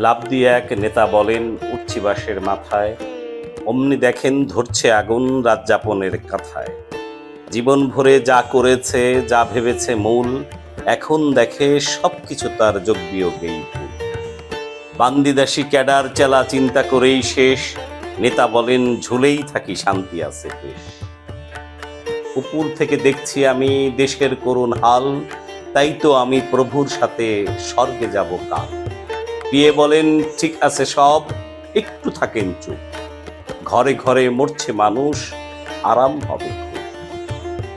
লাভ দিয়ে এক নেতা বলেন উচ্ছি বাসের মাথায়, অমনি দেখেন ধরছে আগুন রাজ্যাপনের কাথায়। জীবন ভরে যা করেছে, যা ভেবেছে মূল, এখন দেখে সবকিছু তার যোগ বিয়োগেই ভুল। বান্দিদাসী ক্যাডার চেলা চিন্তা করেই শেষ, নেতা বলেন, ঝুলেই থাকি শান্তি আছে বেশ। উপর থেকে দেখছি আমি দেশের করুণ হাল, তাই তো আমি প্রভুর সাথে স্বর্গে যাব কাল। বিয়ে বলেন, ঠিক আছে সব, একটু থাকেন চুপ। ঘরে ঘরে মরছে মানুষ, আরাম হবে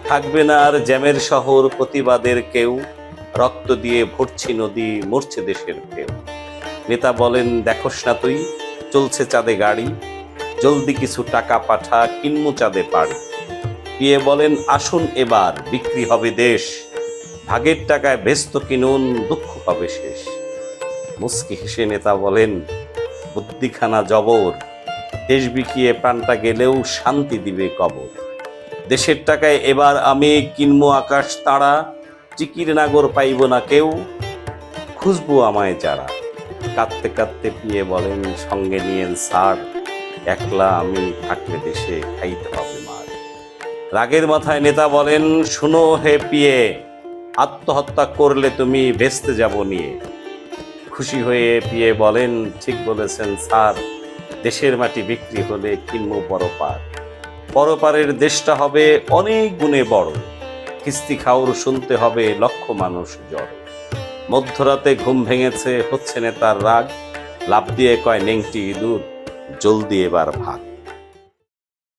থাকবে না আর জ্যামের শহর, প্রতিবাদের কেউ। রক্ত দিয়ে ভরছি নদী, মরছে দেশের কেউ নেতা বলেন, দেখোস না তুই, চলছে চাঁদে গাড়ি। জলদি কিছু টাকা পাঠা, কিনমু চাঁদে পাড়ি। পিয়ে বলেন, আসুন এবার, বিক্রি হবে দেশ। ভাগের টাকায় ব্যস্ত কিনুন, দুঃখ হবে শেষ। মুস্কি হেসে নেতা বলেন, বুদ্ধিখানা জবর, দেশ বিকিয়ে প্রাণটা গেলেও শান্তি দিবে কবর। দেশের টাকায় এবার আমি কিনবো আকাশ তারা, চিকির নাগর পাইব না কেউ, খুঁজবো আমায় যারা। কাঁদতে কাঁদতে পিয়ে বলেন, সঙ্গে নিয়েন সার, একলা আমি থাকলে দেশে খাইতে হবে মার। রাগের মাথায় নেতা বলেন, শুনো হে পিয়ে, আত্মহত্যা করলে তুমি ভেস্তে যাব নিয়ে। খুশি হয়ে পিয়ে বলেন, ঠিক বলেছেন স্যার, দেশের মাটি বিক্রি হলে কিনবো পরপার। পরপারের দেশটা হবে অনেক গুণে বড়। কিস্তি খাওর শুনতে হবে লক্ষ মানুষ জ্বর মধ্যরাতে ঘুম ভেঙেছে, হচ্ছে নেতার রাগ। লাভ দিয়ে কয় নেংটি ইঁদুর, জলদি এবার ভাগ।